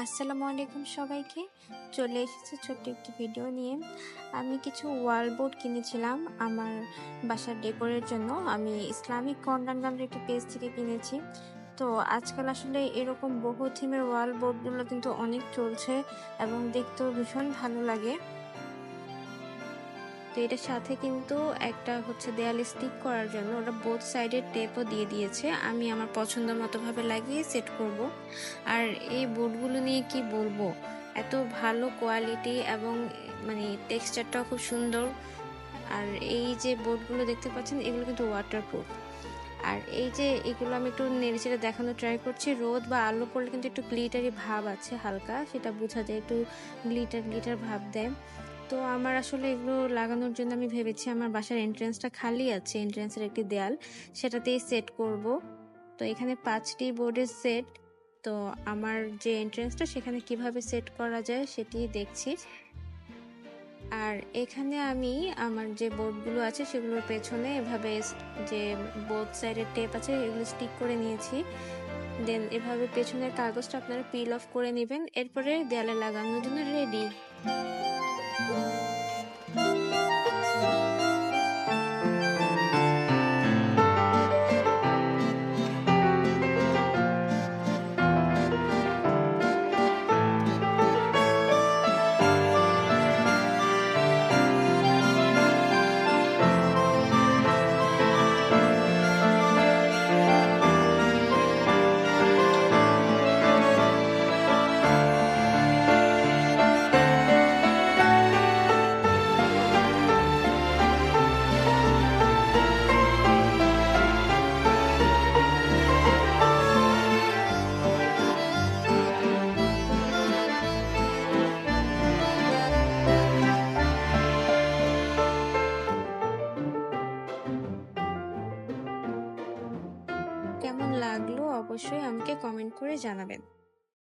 আলাইকুম সবাইকে। চলে এসেছে ছোট্ট একটি ভিডিও নিয়ে। আমি কিছু ওয়াল বোর্ড কিনেছিলাম আমার বাসার ডেকোরের জন্য। আমি ইসলামিক কর্নার নামের একটি পেজ থেকে কিনেছি। তো আজকাল আসলে এরকম বহু থিমের ওয়াল বোর্ডগুলো কিন্তু অনেক চলছে এবং দেখতেও ভীষণ ভালো লাগে। তো এটার সাথে কিন্তু একটা হচ্ছে দেয়ালে স্টিক করার জন্য ওরা বোথ সাইডের টেপও দিয়ে দিয়েছে। আমি আমার পছন্দ মতো ভাবে লাগিয়ে সেট করব। আর এই বোর্ডগুলো নিয়ে কি বলব? এত ভালো কোয়ালিটি এবং মানে টেক্সচারটাও খুব সুন্দর। আর এই যে বোর্ডগুলো দেখতে পাচ্ছেন, এগুলো কিন্তু ওয়াটারপ্রুফ আর এই যে এগুলো আমি একটু নেড়ে চেড়ে দেখানোর ট্রাই করছি, রোদ বা আলো পড়লে কিন্তু একটু গ্লিটারি ভাব আছে হালকা, সেটা বোঝা যায়, একটু গ্লিটার গ্লিটার ভাব দেয়। তো আমার আসলে এগুলো লাগানোর জন্য আমি ভেবেছি আমার বাসার এন্ট্রেন্সটা খালি আছে এন্ট্রেন্সের একটি দেয়াল, সেটাতেই সেট করব। তো এখানে পাঁচটি বোর্ডের সেট তো আমার যে এন্ট্রেন্সটা সেখানে কীভাবে সেট করা যায় সেটি দেখছি। আর এখানে আমি আমার যে বোর্ডগুলো আছে সেগুলোর পেছনে এভাবে যে বোর্ড সাইডের টেপ আছে এগুলো স্টিক করে নিয়েছি। দেন এভাবে পেছনের কাগজটা আপনারা পিল অফ করে নেবেন, এরপরে দেয়ালে লাগানোর জন্য রেডি Música কেমন লাগল অবশ্যই আমাকে কমেন্ট করে জানাবেন।